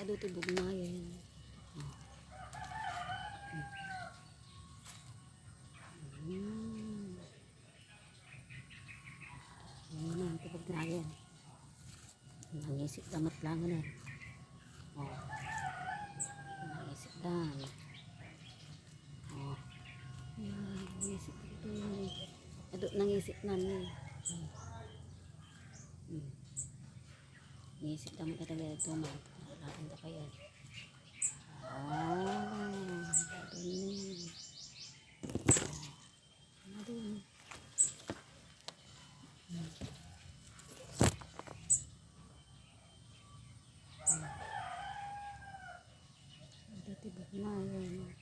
Ado tibog na yan. Oh. Mm. Ayan na, tibog na yan. Nangisip damat lang na. Oh. Nangisip dam. Oh. Nangisip yun. Ado, nangisip na ni. Hmm. Nangisip damat na talaga ito man. Natin na kaya. Ah, ni. Ano din? Ito tibok na yan.